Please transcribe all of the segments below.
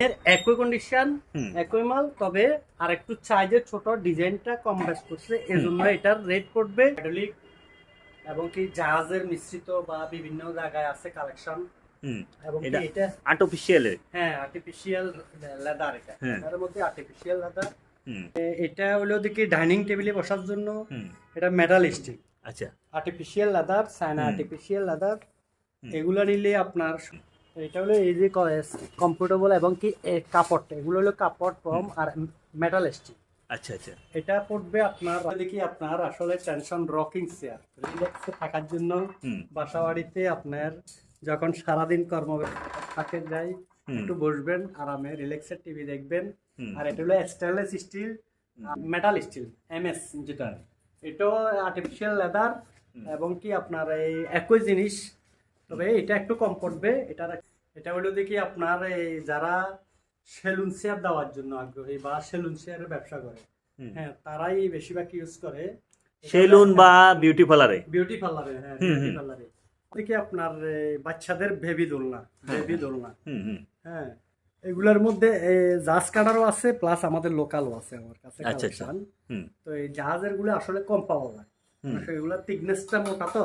এর একই কন্ডিশন। একই মাল তবে আর একটু সাইজের ছোট ডিজাইনটা কম বেশ করছে। এজন্য এটার রেট পড়বে হাইড্রোলিক এবং কি জাহাজের মিশ্রিত বা বিভিন্ন জায়গায় আছে কালেকশন এবং এটা- আর্টিফিশিয়ালের হ্যাঁ আর্টিফিশিয়াল লেদার এটা। হ্যাঁ। এটার মধ্যে আর্টিফিশিয়াল লেদার হুম। এটা হলো দেখি ডাইনিং টেবিলে বসার জন্য এটা মেটাল স্টিল আচ্ছা। Artificial leather Saina. Artificial leather হুম। নিলে আপনার এটা হলো এই যে কমফোর্টেবল এবং কি এ, কাপড় এগুলো হলো কাপড় ফর্ম আর মেটাল স্টিল আচ্ছা আচ্ছা। এটা পড়বে আপনার দেখি আপনার আসলে টেনশন রকিং চেয়ার রিল্যাক্সে থাকার জন্য বাসা বাড়িতে আপনার যখন সারাদিন কর্ম থাকে যাই একটু বসবেন আরামে রিল্যাক্সের টিভি দেখবেন। আর এটা হলো stainless steel metal steel MS যেটা। এটাও আর্টিফিশিয়াল লেদার এবং কি আপনার এই একই জিনিস। তবে এটা একটু কম পড়বে এটা এটা হলো দেখি আপনার এই যারা সেলুন চেয়ার দেওয়ার জন্য আগ্রহী বা সেলুন চেয়ারের ব্যবসা করে হ্যাঁ তারাই বেশিরভাগ ইউজ করে। সেলুন বা বিউটি পার্লারে বিউটি পার্লারে হ্যাঁ বিউটি পার্লারে দেখি আপনার বাচ্চাদের বেবি দোলনা বেবি দোলনা। হুম হুম। হ্যাঁ এগুলার মধ্যে জাহাজ কাটারও আছে প্লাস আমাদের লোকালও আছে আমার কাছে আচ্ছা, আচ্ছা। তো এই জাহাজেরগুলো আসলে কম পাওয়া যায়। হুম। এগুলোর থিকনেসটা মোটা তো।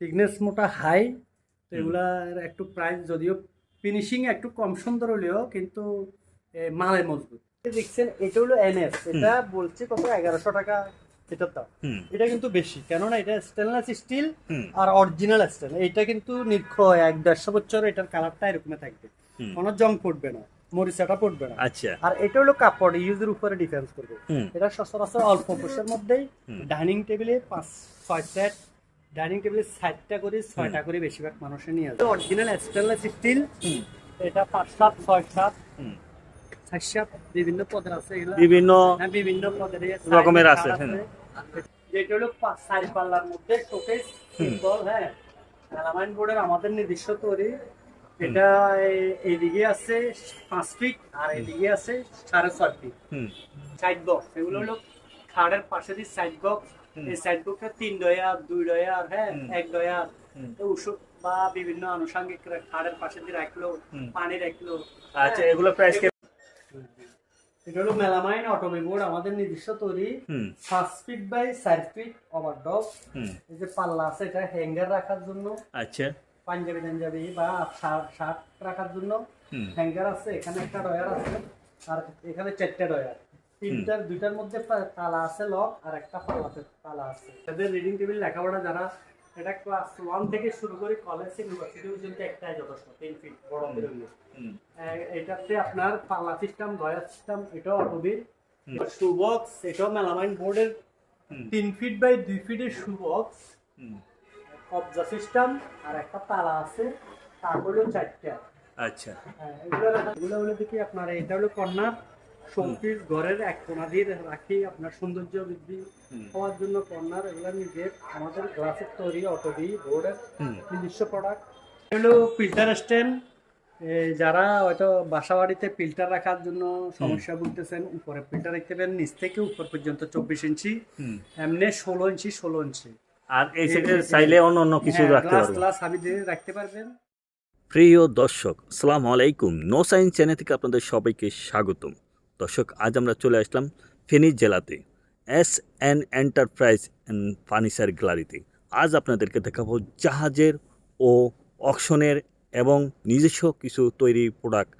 থিকনেস মোটা হাই তো এগুলার একটু প্রাইস যদিও ফিনিশিং একটু কম সুন্দর হলেও কিন্তু মালে মজবুত। দেখছেন এটা হলো এনএস এটা বলছে কত? এগারোশো টাকা এটার দাম। এটা কিন্তু বেশি কেননা এটা স্টেনলেস স্টিল আর অরিজিনাল স্টেন এটা কিন্তু নির্খ এক দেড়শো বছর এটার কালারটা এরকমই থাকবে। কোনো জং পড়বে না মরিচাটা পড়বে না। আচ্ছা। আর এটা হলো কাপড় ইউজের উপরে ডিফেন্স করবে। এটা সচরাচর অল্প কোষের মধ্যেই ডাইনিং টেবিলে পাঁচ ছয় সেট ডাইনিং টেবিলে ষাটটা করে ছয়টা করে বেশিরভাগ মানুষের নিয়ে আসে। অরিজিনাল স্টেনলেস স্টিল এটা পাঁচ সাত ছয় সাত। হুম। সাত বিভিন্ন পদের আছে বিভিন্ন হ্যাঁ বিভিন্ন পদের। রকমের আছে, হ্যাঁ। যেটা হলো পা- পাল্লার মধ্যে শোকেস সিম্বল হ্যাঁ। মেলামাইন বোর্ডের আমাদের নির্দিষ্ট তৈরি। এটা এইদিকে আছে পাঁচ ফিট আর এদিকে আছে সাড়ে ছয় ফিট সাইড বক্স এগুলো হলো খাড়ের পাশে দিয়ে সাইড বক্স। এই সাইড তিন ডয়ার দুই ডয়ার হ্যাঁ এক ডয়ার ওষুধ বা বিভিন্ন আনুষঙ্গিক খাড়ের পাশে দিয়ে রাখল পানি রাখল। আচ্ছা এগুলো প্রাইস এটা হলো মেলামাইন অটোমি বোর্ড আমাদের নিজস্ব তৈরি। হুম। পাঁচ ফিট বাই চার ফিট ওভার হুম। এই যে পাল্লা আছে এটা হ্যাঙ্গার রাখার জন্য। আচ্ছা। পাঞ্জাবি টাঞ্জাবি বা শার্ট শার্ট রাখার জন্য। হ্যাঙ্গার আছে এখানে একটা ডয়ার আছে। আর এখানে চারটা ডয়ার তিনটার দুইটার মধ্যে তালা আছে লক আর একটা পাল্লাতে তালা আছে। তাদের রিডিং টেবিল লেখাপড়া যারা এটা ক্লাস ওয়ান থেকে শুরু করে কলেজ ইউনিভার্সিটি পর্যন্ত একটাই যথেষ্ট তিন ফিট বড় এটাতে আপনার পাল্লা সিস্টেম ডয়ার সিস্টেম এটাও অটোবির এটাও মেলামাইন বোর্ডের তিন ফিট বাই দুই ফিটের শু বক্স কবজা সিস্টেম আর একটা তালা আছে তারপরেও চারটা। আচ্ছা। হ্যাঁ, এগুলো এগুলো হলো দেখি আপনার এটা হলো কর্নার শোপিস ঘরের এক কোনা দিয়ে রাখি আপনার সৌন্দর্য বৃদ্ধি। হওয়ার জন্য কর্নার এগুলো নিজের আমাদের গ্লাসের তৈরি অটোবি বোর্ডের নিজস্ব প্রোডাক্ট এগুলো ফিল্টার স্ট্যান্ড যারা হয়তো বাসা বাড়িতে ফিল্টার রাখার জন্য সমস্যা বলতেছেন উপরে ফিল্টার রাখতে পারেন নিচ থেকে উপর পর্যন্ত চব্বিশ ইঞ্চি এমনি ষোলো ইঞ্চি ষোলো ইঞ্চি। আর এই সাইডে চাইলে অন্য অন্য কিছু হ্যাঁ, রাখতে গ্লাস পারবে গ্লাস রাখতে পারবেন। প্রিয় দর্শক সালাম আলাইকুম। নো সায়েন্স চ্যানেল থেকে আপনাদের সবাইকে স্বাগতম। দর্শক, আজ আমরা চলে আসলাম ফেনী জেলাতে S N enterprise and furniture গ্যালারিতে আজ আপনাদেরকে দেখাবো জাহাজের ও অকশনের এবং নিজস্ব কিছু তৈরি প্রোডাক্ট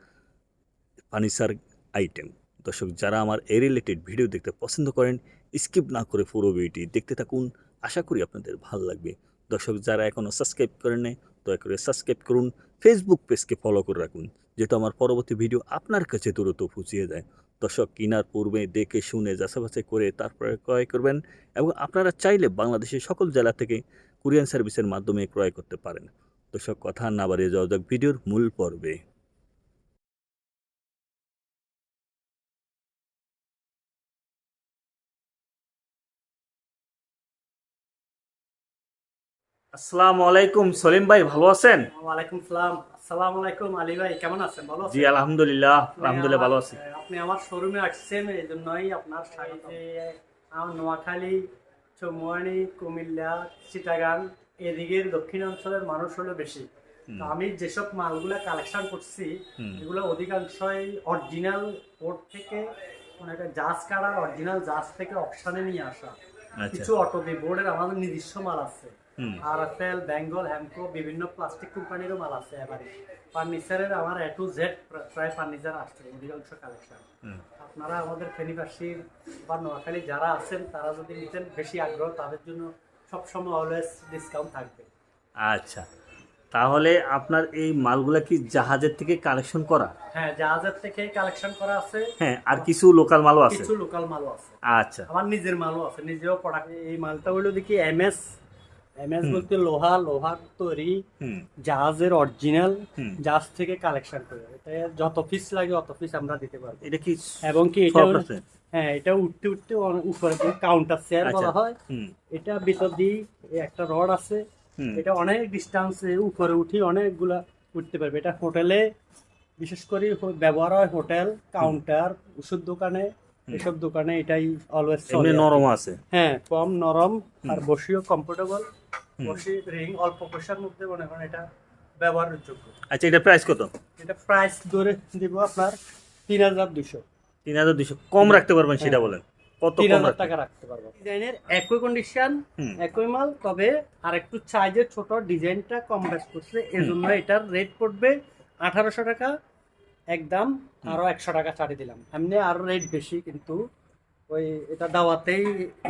ফার্নিচার আইটেম দর্শক, যারা আমার এ রিলেটেড ভিডিও দেখতে পছন্দ করেন স্কিপ না করে পুরো ভিডিওটি দেখতে থাকুন। আশা করি আপনাদের ভালো লাগবে। দর্শক, যারা এখনও সাবস্ক্রাইব করেন নাই দয়া করে সাবস্ক্রাইব করুন ফেসবুক পেজকে ফলো করে রাখুন, যেটা আমার পরবর্তী ভিডিও আপনার কাছে দ্রুত পৌঁছিয়ে যায় দর্শক, কেনার পূর্বে দেখে, শুনে যাচাবাছাই করে তারপরে ক্রয় করবেন এবং আপনারা চাইলে বাংলাদেশের সকল জেলা থেকে কুরিয়ান সার্ভিসের মাধ্যমে ক্রয় করতে পারেন। দর্শক, কথা না বাড়িয়ে যাওয়া যাক ভিডিওর মূল পর্বে। আসসালামু আলাইকুম। সলিম ভাই ভালো আছেন? ওয়ালাইকুম সালাম। আসসালামু আলাইকুম আলী ভাই কেমন আছেন? ভালো আছেন? জি আলহামদুলিল্লাহ আলহামদুলিল্লাহ ভালো আছি। আপনি আমার শোরুমে আসছেন এই জন্যই আপনার স্বাগত। আমার নোয়াখালী চৌমুয়ানি কুমিল্লা চিটাগাং এদিকের দক্ষিণাঞ্চলের মানুষ হলো বেশি। তো আমি যেসব মালগুলা কালেকশন করছি এগুলো অধিকাংশই অরিজিনাল পোর্ট থেকে মানে একটা জাজ কাটার অরিজিনাল জাজ থেকে অপশানে নিয়ে আসা। আচ্ছা। কিছু অটোবি বোর্ডের আমাদের নিজস্ব মাল আছে। আর এল বেঙ্গল হ্যামকো বিভিন্ন প্লাস্টিক কোম্পানিরও মাল আছে এবারে। ফার্নিচারের আমার এ টু জেড প্রায় ফার্নিচার আসছে অধিকাংশ কালেকশন আপনারা আমাদের ফেনীবাসী বা নোয়াখালী যারা আছেন তারা যদি নিতেন বেশি আগ্রহ তাদের জন্য সবসময় অলওয়েজ ডিসকাউন্ট থাকবে। আচ্ছা। তাহলে আপনার এই মালগুলা কি জাহাজের থেকে কালেকশন করা? হ্যাঁ জাহাজের থেকে কালেকশন করা আছে। হ্যাঁ আর কিছু লোকাল মালও আছে? কিছু লোকাল মালও আছে। আচ্ছা। আমার নিজের মালও আছে নিজেও প্রোডাক্ট এই মালটা হলো দেখি এমএস এমএস বলতে লোহা লোহার তৈরি জাহাজের অরিজিনাল জাহাজ থেকে কালেকশন করে। এটা যত পিস লাগে অত পিস আমরা দিতে পারব। এটা কি এবং কি এটা? হ্যাঁ এটা উঠতে উঠতে উপরে কাউন্টার চেয়ার আচ্ছা। বলা হয় এটা ভিতর দিয়ে একটা রড আছে। এটা অনেক ডিস্টেন্সে উপরে উঠি অনেকগুলা উঠতে পারবে। এটা হোটেলে বিশেষ করে হ- ব্যবহার হয় হোটেল কাউন্টার ওষুধ দোকানে। এসব দোকানে এটাই অলওয়েজ এমনি নরম আছে। হ্যাঁ কম নরম আর বসিও কমফোর্টেবল বসি রিং অল্প পয়সার মধ্যে মনে করেন এটা ব্যবহারের যোগ্য আচ্ছা এটা প্রাইস কত? এটা প্রাইস ধরে দিব আপনার তিন হাজার দুশো তিন হাজার দুশো কম রাখতে পারবেন সেটা বলেন। কত তিন কম হাজার টাকা রাখতে পারব। ডিজাইনের একই কন্ডিশন একই মাল তবে আর একটু সাইজের ছোট ডিজাইনটা কম বেশ করছে। এজন্য এটার রেট পড়বে আঠারোশো টাকা। একদম আরও একশো টাকা ছাড়ে দিলাম। এমনি আরও রেট বেশি কিন্তু ওই এটা দাওয়াতেই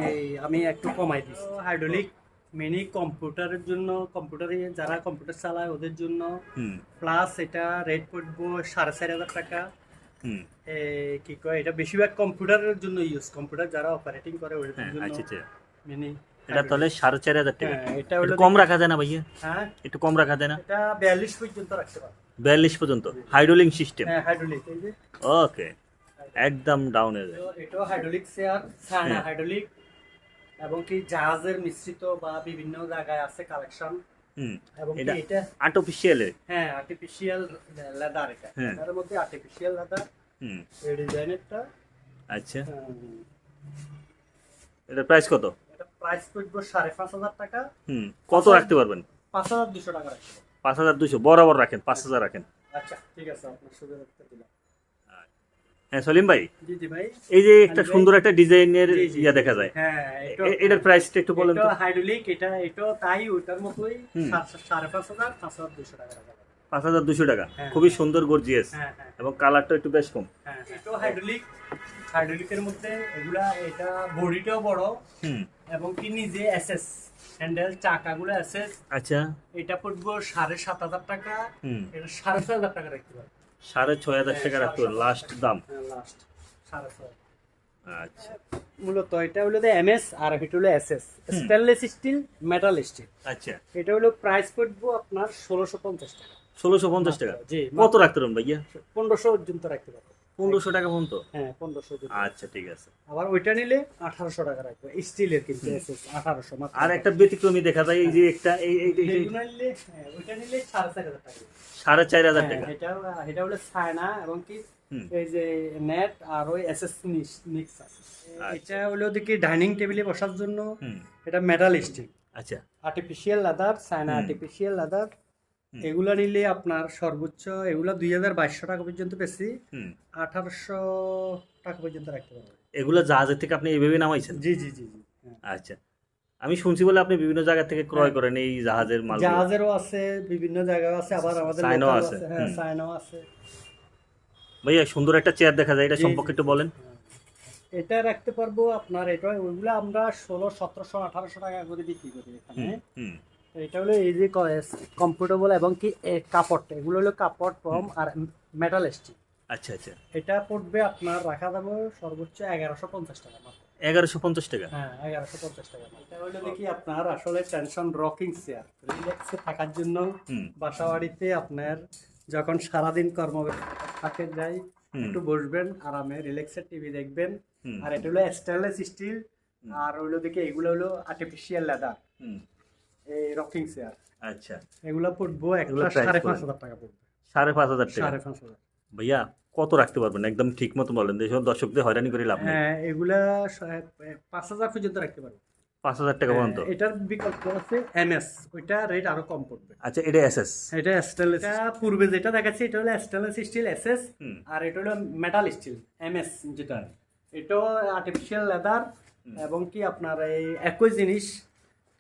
এই আমি একটু কমাই দিচ্ছি হাইড্রোলিক মিনি কম্পিউটারের জন্য কম্পিউটারে যারা কম্পিউটার চালায় ওদের জন্য প্লাস এটা রেট পড়ব সাড়ে চার হাজার টাকা। এ, কি কয় এটা বেশিরভাগ কম্পিউটারের জন্য ইউজ কম্পিউটার যারা অপারেটিং করে ওদের হ্যাঁ জন্য আচ্ছা আচ্ছা। মিনি এটা তাহলে সাড়ে চার হাজার টাকা। হ্যাঁ এটা কম রাখা যায় না ভাইয়া? হ্যাঁ। একটু কম রাখা যায় না? এটা বিয়াল্লিশ পর্যন্ত রাখতে পারবে বিয়াল্লিশ পর্যন্ত। হাইড্রোলিং সিস্টেম হ্যাঁ হাইড্রোলিক এই যে। ওকে একদম ডাউন হয়ে যায়। এটাও হাইড্রোলিক চেয়ার হ্যাঁ। হাইড্রোলিক এবং কি জাহাজের মিশ্রিত বা বিভিন্ন জায়গায় আছে কালেকশন হুম। এবং এটা- এটা আর্টিফিশিয়াল হ্যাঁ আর্টিফিশিয়াল লেদার এটা। হ্যাঁ। এটার মধ্যে আর্টিফিশিয়াল লেদার হুম। এই ডিজাইনেরটা আচ্ছা। এটার প্রাইস কত? এটা প্রাইস পড়বে সাড়ে পাঁচ হাজার টাকা। হুম কত রাখতে পারবেন? পাঁচ হাজার দুশো টাকা রাখতে পাঁচ হাজার দুশো বরাবর রাখেন পাঁচ হাজার রাখেন। আচ্ছা ঠিক আছে আপনার রাখতে দিলাম। হ্যাঁ সলিম ভাই এই যে একটা সুন্দর একটা ডিজাইনের ইয়া দেখা যায়। হ্যাঁ এটার প্রাইসটা একটু বলেন তো। হাইড্রোলিক এটা এটাও তাই ওইটার মতোই সাড়ে পাঁচ হাজার পাঁচ হাজার দুশো টাকা পাঁচ হাজার দুশো টাকা। হ্যাঁ। খুবই সুন্দর গর্জিয়াস হ্যাঁ হ্যাঁ। এবং কালারটা একটু বেশ কম। হ্যাঁ হাইড্রোলিক হাইড্রোলিকের মধ্যে এগুলা এটা বডিটাও বড় হুম। এবং কি নিজে এসএস হ্যান্ডেল চাকাগুলো এসএস। আচ্ছা। এটা পড়ব সাড়ে সাত হাজার টাকা। এটা সাড়ে ছয় হাজার টাকা রাখতে পারব। সাড়ে ছয় হাজার টাকা রাখতে রাখতে লাস্ট দাম। লাস্ট সাড়ে ছয় আচ্ছা। মূলত এটা হলো এমএস আর এটা হলো SS stainless steel metal steel আচ্ছা। এটা হলো প্রাইস পড়ব আপনার ষোলোশো পঞ্চাশ টাকা। ষোলোশো পঞ্চাশ টাকা। জি কত রাখতে পারবেন ভাইয়া? পনেরোশো পর্যন্ত রাখতে পারব। পনেরোশো টাকা পর্যন্ত? হ্যাঁ পনেরোশো আচ্ছা ঠিক আছে। আবার ওইটা নিলে আঠারোশো টাকা রাখবে। স্টিলের কিন্তু আঠারোশো আর একটা ব্যতিক্রমী দেখা যায় এই যে একটা এই হ্যাঁ, ওইটা নিলে সাড়ে চার হাজার টাকা। সাড়ে চার হাজার হ্যাঁ, টাকা। এটা এটা হলো ছায়না এবং কি এই যে নেট আর ওই এসএস মিক্স আছে। আচ্ছা। এটা হলো দেখি ডাইনিং টেবিলে বসার জন্য এটা মেটাল স্টিল আচ্ছা। আর্টিফিশিয়াল লাদার হুম। Artificial leather. এগুলা নিলে আপনার সর্বোচ্চ এগুলা দুই হাজার বাইশশো টাকা পর্যন্ত পেয়েছি। আঠারোশো টাকা পর্যন্ত রাখতে পারবেন এগুলো জাহাজের থেকে আপনি এইভাবে নামাইছেন? জি জি জি জি হ্যাঁ। আচ্ছা। আমি শুনছি বলে আপনি বিভিন্ন জায়গা থেকে ক্রয় করেন এই জাহাজের মাল জাহাজেরও আছে বিভিন্ন জায়গায় আছে আবার আমাদের সাইনাও আছে, হ্যাঁ। সাইনাও আছে। ভাইয়া সুন্দর একটা চেয়ার দেখা যায় এটা সম্পর্কে একটু বলেন। এটা রাখতে পারব আপনার এটা ওইগুলো আমরা ষোলো সতেরোশো আঠারোশো টাকা করে বিক্রি করি এখানে। এটা হলো এই যে কমফোর্টেবল এবং কি কাপড়টা এগুলো হলো কাপড় ফর্ম আর মেটাল স্টিল আচ্ছা আচ্ছা। এটা পড়বে আপনার রাখা যাবে সর্বোচ্চ এগারোশো পঞ্চাশ টাকা মাত্র। এগারোশো পঞ্চাশ টাকা? হ্যাঁ এগারোশো পঞ্চাশ টাকা এটা হলো দেখি আপনার আসলে টেনশন রকিং চেয়ার রিল্যাক্সে থাকার জন্য বাসা বাড়িতে আপনার যখন সারাদিন কর্ম থাকে যাই একটু বসবেন আরামে রিল্যাক্সের টিভি দেখবেন। আর এটা হলো স্টেনলেস স্টিল আর হলো দেখি এগুলো হলো আর্টিফিশিয়াল লেদার হুম। এই রকিং চেয়ার আচ্ছা। এগুলো পড়ব এগুলো সাড়ে পাঁচ হাজার টাকা পড়বে। সাড়ে পাঁচ হাজার টাকা? সাড়ে পাঁচ হাজার। ভাইয়া কত রাখতে পারবেন? একদম ঠিক মতো বলেন। দেশ দর্শকদের হয়রানি করে লাভ নেই। হ্যাঁ এগুলা পাঁচ হাজার পর্যন্ত রাখতে পারব। পাঁচ হাজার টাকা পর্যন্ত? এটার বিকল্প আছে এমএস ওইটা রেট আরও কম পড়বে। আচ্ছা এটা এসএস এটা স্টেনলেস এটা পূর্বে যেটা দেখাচ্ছি এটা হলো স্টেনলেস স্টিল এসএস হুম। আর এটা হলো মেটাল স্টিল এমএস যেটা। এটাও আর্টিফিশিয়াল লেদার এবং কি আপনার এই একই জিনিস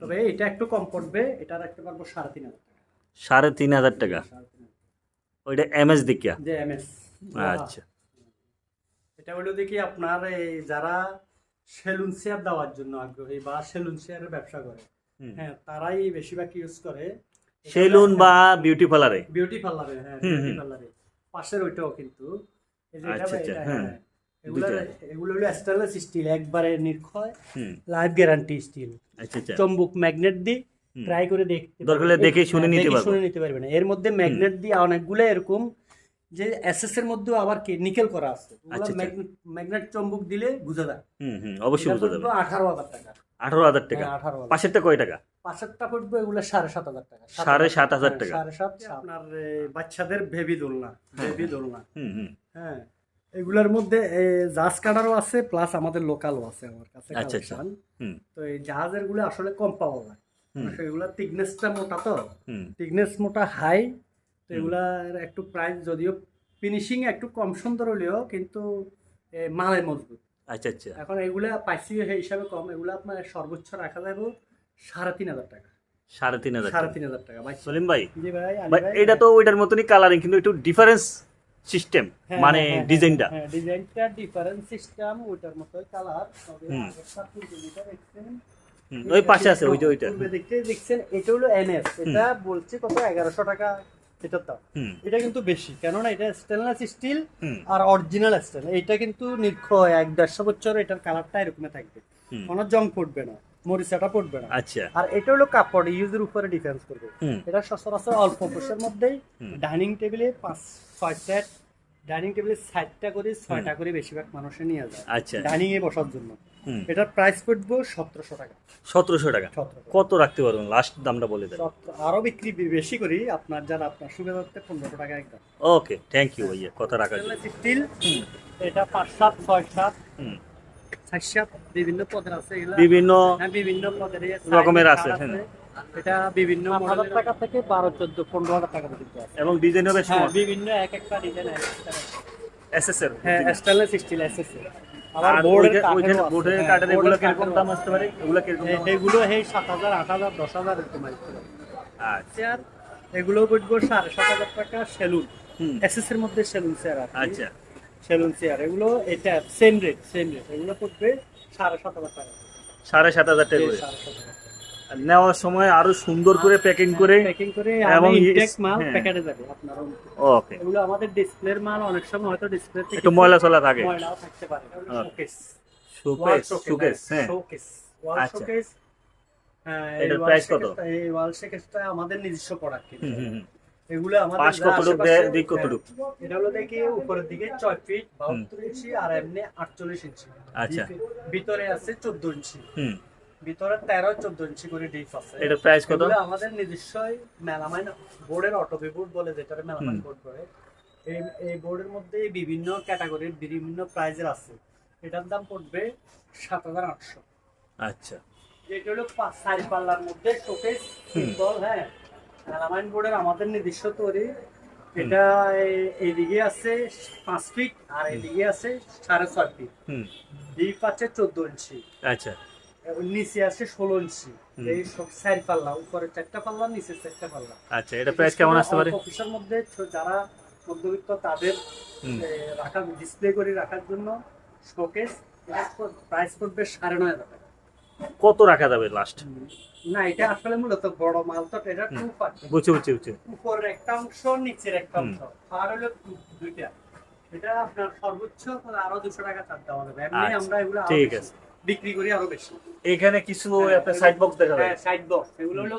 তবে এটা একটু কম পড়বে এটা রাখতে পারব সাড়ে তিন হাজার টাকা। সাড়ে তিন হাজার টাকা। ওইটা এমএস যে এমএস আচ্ছা। এটা হলো দেখি আপনার এই যারা সেলুন শেয়ার দেওয়ার জন্য আগ্রহী বা সেলুন শেয়ারের ব্যবসা করে হ্যাঁ তারাই বেশিরভাগ ইউজ করে। সেলুন বা বিউটি পার্লারে বিউটি পার্লারে হ্যাঁ বিউটি পার্লারে পাশের ওইটাও কিন্তু। আচ্ছা, আচ্ছা, হ্যাঁ। হ্যাঁ এগুলো এগুলো হলো স্টেনলেস স্টিল একবারে নির্ক্ষয় লাইফ গ্যারান্টি স্টিল আচ্ছা আচ্ছা। চম্বুক ম্যাগনেট দি ট্রাই করে দেখতে দরকার হলে দেখে শুনে হ্যাঁ, নিতে পারব। শুনে নিতে পারবেন এর মধ্যে ম্যাগনেট দিয়ে অনেকগুলো এরকম যে এসএস এর মধ্যেও আবার কি নিকেল করা আছে। আচ্ছা, আচ্ছা। ম্যাগনেট চম্বুক দিলে বুঝা যায়। হুম হুম। অবশ্যই বুঝতে যাবে। আঠারো হাজার টাকা। আঠারো হাজার টাকা? হ্যাঁ, পাশেরটা কয় টাকা? পাঁচেরটা পড়বে এগুলো সাড়ে সাত হাজার টাকা। সাড়ে সাত হাজার হ্যাঁ, টাকা। সাড়ে সাত। আপনার বাচ্চাদের বেবি দোলনা বেবি দোলনা। হুম হুম। হ্যাঁ। এগুলোর মধ্যে জাহাজ কাটারও আছে প্লাস আমাদের লোকালও আছে আমার কাছে আচ্ছা, আচ্ছা। তো এই জাহাজেরগুলো আসলে কম পাওয়া যায়। এগুলো থিকনেসটা মোটা তো। থিকনেস মোটা হাই তো এগুলার একটু প্রাইস যদিও ফিনিশিং একটু কম সুন্দর হলেও কিন্তু মালে মজবুত। আচ্ছা আচ্ছা। এখন এগুলা পাইসি হিসাবে কম এগুলো আপনার সর্বোচ্চ রাখা যাবে সাড়ে তিন হাজার টাকা। সাড়ে তিন হাজার সাড়ে তিন হাজার টাকা ভাই। সলিম ভাই জি ভাই ভাই, এটা তো ওইটার মতনই কালারিং কিন্তু একটু ডিফারেন্স সিস্টেম হ্যাঁ, মানে হ্যাঁ, হ্যাঁ, ডিজাইনটা। ডিজাইনটা ডিফারেন্ট সিস্টেম ওইটার মতোই কালার তবে আগেরটা পূর্বে দেখছেন ওই পাশে আছে ওই যে ওইটা। দেখতে দেখছেন এটা হলো এনএস এটা বলছে কত এগারোশো টাকা এটার দাম। এটা কিন্তু বেশি কেননা এটা স্টেনলেস স্টিল আর অরিজিনাল স্টেন এটা কিন্তু নির্ক্ষয় এক দেড়শো বছর এটার কালারটা এরকম থাকবে। কোনো জং পড়বে না মরিচাটা পড়বে না। আচ্ছা। আর এটা হলো কাপড় ইউজের উপরে ডিফেন্স করবে। এটা সচরাচর অল্প পয়সার মধ্যেই ডাইনিং টেবিলে পাঁচ ছয় সেট ডাইনিং টেবিলে ষাটটা করে ছয়টা করে বেশিরভাগ মানুষে নিয়ে যায়। আচ্ছা ডাইনিং এ বসার জন্য। এটার প্রাইস পড়বে সতেরোশো টাকা। সতেরোশো টাকা? কত রাখতে পারবেন? লাস্ট দামটা বলে দেন। আরও বিক্রি বেশি করি আপনার যারা আপনার সুবিধার্থে পনেরোশো টাকা একদম। ওকে থ্যাংক ইউ ভাইয়া। কথা রাখার জন্য। স্টিল এটা পাঁচ সাত ছয় সাত। বিভিন্ন পদের আছে বিভিন্ন হ্যাঁ বিভিন্ন পদের রকমের আছে, হ্যাঁ। এটা বিভিন্ন হাজার টাকা থেকে বারো চোদ্দ পনেরো হাজার টাকা পর্যন্ত আছে। এবং ডিজাইনও বেশ হ্যাঁ বিভিন্ন এক একটা ডিজাইন হ্যাঁ স্টেনলেস স্টিল আবার বোর্ডের বোর্ডের কাঠের এগুলো কীরকম দাম আসতে পারে? এগুলো কীরকম দাম? এগুলো এই সাত হাজার আট হাজার দশ হাজার এরকম আসতে পারে। আচ্ছা। এগুলো পড়ব সাড়ে সাত হাজার টাকা সেলুন। হুম। এসএস এর মধ্যে সেলুন চেয়ার আছে। আচ্ছা। Salon chair. এগুলো এটা সেম রেট সেম রেট এগুলো পড়বে সাড়ে সাত হাজার টাকা। সাড়ে সাত হাজার টাকা। নেওয়ার সময় আরও সুন্দর করে প্যাকিং করে প্যাকিং করে এবং এবং ইয়ে- ইনটেক মাল হ্যাঁ। প্যাকেটে যাবে আপনার ওকে এগুলো আমাদের ডিসপ্লের মাল অনেক সময় হয়তো ডিসপ্লে একটু ময়লা চলা থাকে ময়লাও থাকতে পারে হ্যাঁ। শোকেস হ্যাঁ শোকেস ওয়াল আচ্ছা। শোকেস হ্যাঁ এটার এই price wall কত? এই ওয়াল শোকেসটা আমাদের নিজস্ব প্রোডাক্ট। এগুলো আমাদের পাঁচ কতটুক দিক কতটুক? হ্যাঁ, এটা হলো দেখি উপরের দিকে ছয় ফিট বাহাত্তর ইঞ্চি আর এমনি আটচল্লিশ ইঞ্চি আচ্ছা। ভিতরে আছে চোদ্দ ইঞ্চি হুম ভিতরে তেরো চোদ্দ ইঞ্চি করে ডিপ আছে। এটার প্রাইস কত? আমাদের নিজস্বই মেলামাইন বোর্ডের অটোপি বলে যেটা মেলামাইন বোর্ড করে এই এই বোর্ডের মধ্যে বিভিন্ন ক্যাটাগরির বিভিন্ন প্রাইজের আছে। এটার দাম পড়বে সাত হাজার আটশো। আচ্ছা। যেটা হলো পাঁচ চারি পাল্লার মধ্যে শোকেস সিম্বল হ্যাঁ। মেলামাইন বোর্ডের আমাদের নিজস্ব তৈরি। এটা এইদিকে আছে পাঁচ ফিট আর এইদিকে আছে সাড়ে ছয় ফিট ডিপ আছে চোদ্দ ইঞ্চি। আচ্ছা। নিচে আছে ষোলো ইঞ্চি। এই চারি পাল্লা উপরে চারটা পাল্লা নিচে চারটা পাল্লা। আচ্ছা এটা প্রাইস কেমন আসতে পারে? অফিসের মধ্যে যারা মধ্যবিত্ত তাদের রাখার ডিসপ্লে করে রাখার জন্য শোকেস প্রাইস পড়বে সাড়ে নয় হাজার টাকা। কত রাখা যাবে লাস্ট না এটা আসলে মূলত বড় মাল তো এটা টু পার্ট বুঝছি বুঝছি বুঝছি। উপরের একটা অংশ নিচের একটা অংশ। আর হলো দুইটা। এটা আপনার সর্বোচ্চ আরও দুশো টাকা ছাড় দেওয়া যাবে। এমনি আচ্ছা, আমরা এগুলো ঠিক আছে। বিক্রি করি আরও বেশি। এখানে কিছু একটা সাইড বক্স দেখা যায়। হ্যাঁ সাইড বক্স এগুলো হলো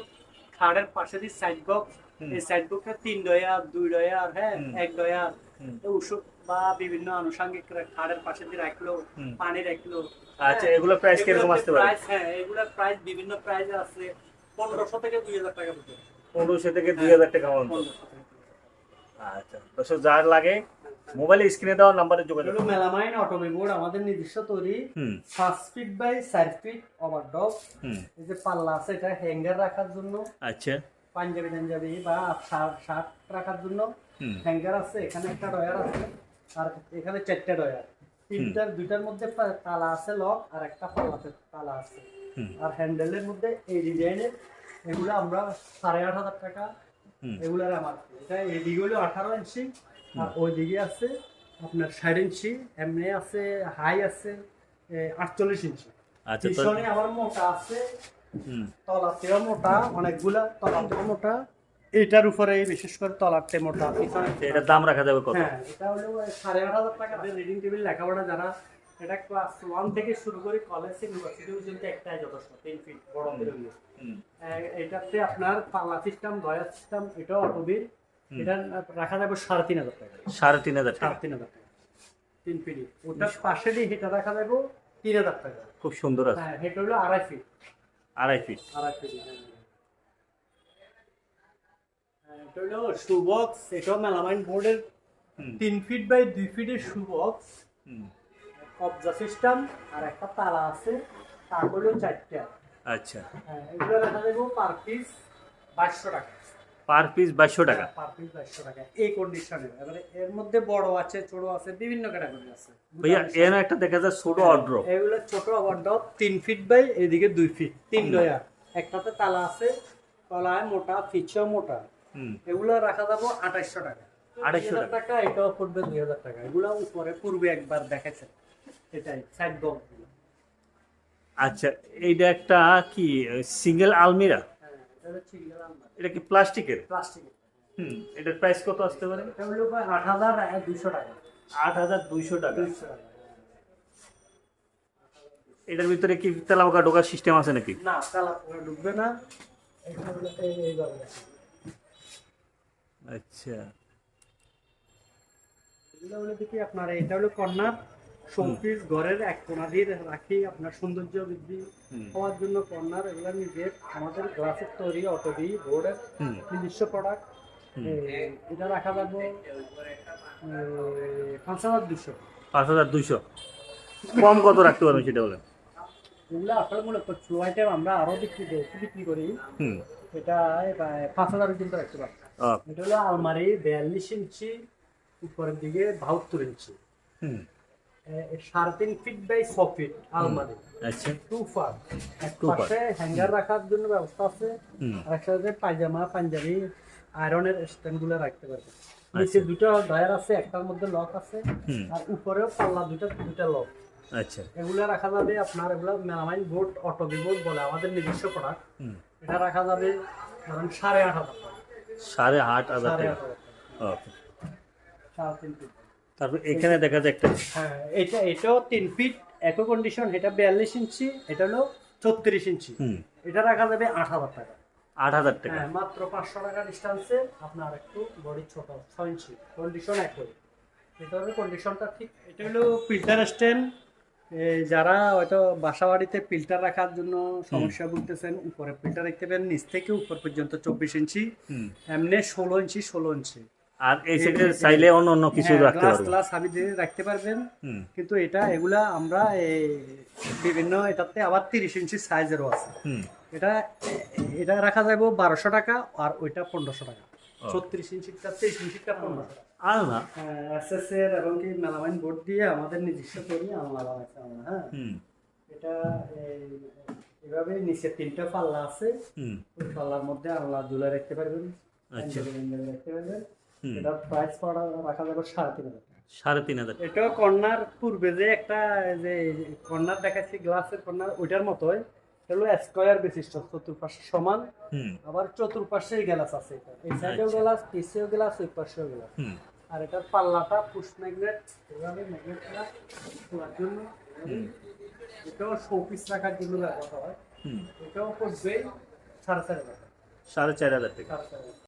খাড়ের পাশে দিয়ে সাইড বক্স এই সাইড বক্সে তিন ডয়ার দুই ডয়ার হ্যাঁ এক ডয়ার। ওষুধ বা বিভিন্ন আনুষঙ্গিক খাড়ের পাশে দিয়ে রাখল। পানি রাখল আচ্ছা এগুলো প্রাইস কীরকম আসতে পারে? প্রাইস হ্যাঁ এগুলোর প্রাইস বিভিন্ন প্রাইস আছে। পনেরোশো থেকে দুই হাজার টাকা পর্যন্ত। পনেরোশো থেকে দুই হাজার টাকা পর্যন্ত। পনেরোশো থেকে 2000 টাকা। আচ্ছা যার লাগে মোবাইলে স্ক্রিনে দেওয়া নাম্বারে যোগাযোগ হলো মেলামাইন অটোবি বোর্ড আমাদের নিজস্ব তৈরি। হুম। ফিট বাই চার ফিট ওভারডপ এই যে পাল্লা আছে এটা হ্যাঙ্গার রাখার জন্য। আচ্ছা। পাঞ্জাবি টাঞ্জাবি বা শার্ট রাখার জন্য। হ্যাঙ্গার আছে এখানে একটা ডয়ার আছে আর এখানে চারটা ডয়ার তিনটার দুইটার মধ্যে তালা আছে লক আর একটা পাল্লাতে তালা আছে। আর হ্যান্ডেলের মধ্যে এই ডিজাইনের এগুলো আমরা সাড়ে আট হাজার টাকা এগুলার আমার এটা এদিকে হলো আঠারো ইঞ্চি আর ওই দিকে আছে আপনার ষাট ইঞ্চি এমনি আছে হাই আছে আটচল্লিশ ইঞ্চি। আচ্ছা পিছনে মোটা আছে তলাতেও মোটা অনেকগুলা তলাতেও মোটা। এটার উপরে বিশেষ করে মোটা। এটার দাম রাখা যাবে কত? হ্যাঁ এটা হলো সাড়ে আট হাজার টাকা রিডিং টেবিল লেখাপড়া যারা এটা ক্লাস ওয়ান থেকে শুরু করে কলেজ ইউনিভার্সিটি পর্যন্ত একটাই যথেষ্ট তিন ফিট বড় এটাতে আপনার পাল্লা সিস্টেম দয়া সিস্টেম এটা অটোবির এটা রাখা যাবে সাড়ে তিন হাজার টাকা। সাড়ে তিন হাজার টাকা। তিন হাজার টাকা। তিন ফিট ওটার পাশে দিয়ে এটা রাখা যাবে তিন হাজার টাকা। খুব সুন্দর আছে। হ্যাঁ এটা হলো আড়াই ফিট আড়াই ফিট আড়াই ফিট হ্যাঁ। হ্যাঁ, এটা হলো শু বক্স এটাও মেলামাইন বোর্ডের তিন ফিট বাই দুই ফিটের শু বক্স হুম। কবজা সিস্টেম আর একটা তালা আছে। তার হলো চারটা। আচ্ছা। হ্যাঁ, এগুলো রাখা যাবে পার পিস বাইশশো টাকা। পার পিস বাইশশো টাকা। পার পিস বাইশশো টাকা। এই কন্ডিশনে এবারে এর মধ্যে বড় আছে ছোট আছে বিভিন্ন ক্যাটাগরি আছে। ভাইয়া এর একটা দেখা যায় ছোট অর্ডার এগুলো ছোট ওয়ার্ডপ তিন ফিট বাই এদিকে দুই ফিট তিন লয়ার একটাতে তালা আছে তলায় মোটা ফিচও মোটা। হুম। এগুলো রাখা যাব আঠাইশশো টাকা। 2800 দুই হাজার টাকা। এটাও পড়বে দুই হাজার টাকা। এগুলো উপরে পূর্বে একবার দেখেছে এটাই সাইড বক্স আচ্ছা এইটা একটা কি সিঙ্গেল আলমিরা? হ্যাঁ এটা আলমারি এটা কি প্লাস্টিকের? প্লাস্টিকের। হুম এটার প্রাইস কত আসতে পারে? এটা হলো প্রায় আট হাজার দুশো টাকা। আট হাজার দুইশো টাকা। দুইশো টাকা। এটার ভিতরে কি তেলাপোকা ঢোকার সিস্টেম আছে নাকি? না তালা পুরো ঢুকবে না। আচ্ছা। এগুলো হলো দেখি আপনার এটা হলো কর্নার। শোপিস ঘরের এক কোনা দিয়ে রাখি আপনার সৌন্দর্য বৃদ্ধি। হওয়ার জন্য কর্নার এগুলো নিজের আমাদের গ্লাসের তৈরি অটোবি বোর্ডের নিজস্ব প্রোডাক্ট এটা রাখা যাবে পাঁচ হাজার দুশো পাঁচ হাজার দুইশো। কম কত রাখতে পারবেন সেটা বলেন। এগুলো আসলে মূলত ফ্লো আইটেম আমরা আরও বিক্রি করি বিক্রি করি। এটা পাঁচ হাজার পর্যন্ত রাখতে পারব। এটা হলো আলমারি বিয়াল্লিশ ইঞ্চি উপরের দিকে বাহাত্তর ইঞ্চি। হুম। সাড়ে তিন ফিট বাই ছ ফিট আলমারি। আচ্ছা। টু ফার এক পাশে হ্যাঙ্গার রাখার জন্য ব্যবস্থা আছে। আর একসাথে পায়জামা পাঞ্জাবি আয়রনের স্ট্যান্ডগুলো রাখতে পারবে। নিচে দুটো ড্রয়ার আছে একটার মধ্যে লক আছে। আর উপরেও পাল্লা দুটো দুটো লক আচ্ছা। এগুলো রাখা যাবে আপনার এগুলো মেলামাইন বোর্ড অটো বোর্ড বলে আমাদের নিজস্ব প্রোডাক্ট এটা রাখা যাবে ধরেন সাড়ে আট হাজার টাকা। সাড়ে আট হাজার আট হাজার টাকা। ওকে সাড়ে তিন ফিট তারপর এখানে দেখা যায় একটা হ্যাঁ এটা এটাও তিন ফিট একো কন্ডিশন এটা বিয়াল্লিশ ইঞ্চি এটা হলো ছত্রিশ ইঞ্চি। এটা রাখা যাবে আট হাজার টাকা। আট হাজার টাকা। হ্যাঁ মাত্র পাঁচশো টাকা ডিস্টেন্সে আপনার একটু বডি ছোট ছয় ইঞ্চি। কন্ডিশন একই। এটা হলো কন্ডিশনটা ঠিক। এটা হলো ফিল্টার স্ট্যান্ড যারা হয়তো বাসা বাড়িতে ফিল্টার রাখার জন্য সমস্যা বলতেছেন উপরে ফিল্টার রাখতে পারেন নিচ থেকে উপর পর্যন্ত চব্বিশ ইঞ্চি। এমনি ষোলো ইঞ্চি ষোলো ইঞ্চি। আর এই সাইডে চাইলে অন্য অন্য কিছু হ্যাঁ, রাখতে পারবেন। গ্লাস হাবি দিয়ে রাখতে পারবেন। কিন্তু এটা এগুলা আমরা এই বিভিন্ন এটাতে আবার তিরিশ ইঞ্চি সাইজেরও আছে। হুম। এটা এটা রাখা যাবে বারোশো টাকা আর ওইটা পনেরোশো টাকা। ছত্রিশ ইঞ্চিটা তেইশ ইঞ্চিটা পনেরোশো টাকা। আর না? এর এবং কি মেলামাইন বোর্ড দিয়ে আমাদের নিজস্ব তৈরি আলমারা আছে আমরা হ্যাঁ। হুম। এটা এভাবে নিচে তিনটা পাল্লা আছে। হুম। ওই পাল্লার মধ্যে আল্লাহ দুলা রাখতে পারবেন। আচ্ছা। রাখতে পারবেন। এটা প্রাইস পড়া রাখা যাবে সাড়ে তিন হাজার সাড়ে তিন হাজার এটাও কর্নার পূর্বে যে একটা যে কর্নার দেখাচ্ছি গ্লাসের কর্নার ওইটার মতোই। হলো স্কোয়ার বিশিষ্ট চতুর্পাশে সমান। আবার চতুর্পাশে গ্লাস আছে এটা। এই সাইডেও। গ্লাস পিছেও গ্লাস ওই পাশেও গ্লাস আর এটার পাল্লাটা পুশ ম্যাগনেট এভাবে ম্যাগনেট খোলার জন্য। হুম। এটাও শোপিস রাখার জন্য ব্যবহার হয়। হুম। এটাও পড়বে সাড়ে চার হাজার সাড়ে চার হাজার টাকা। সাড়ে চার হাজার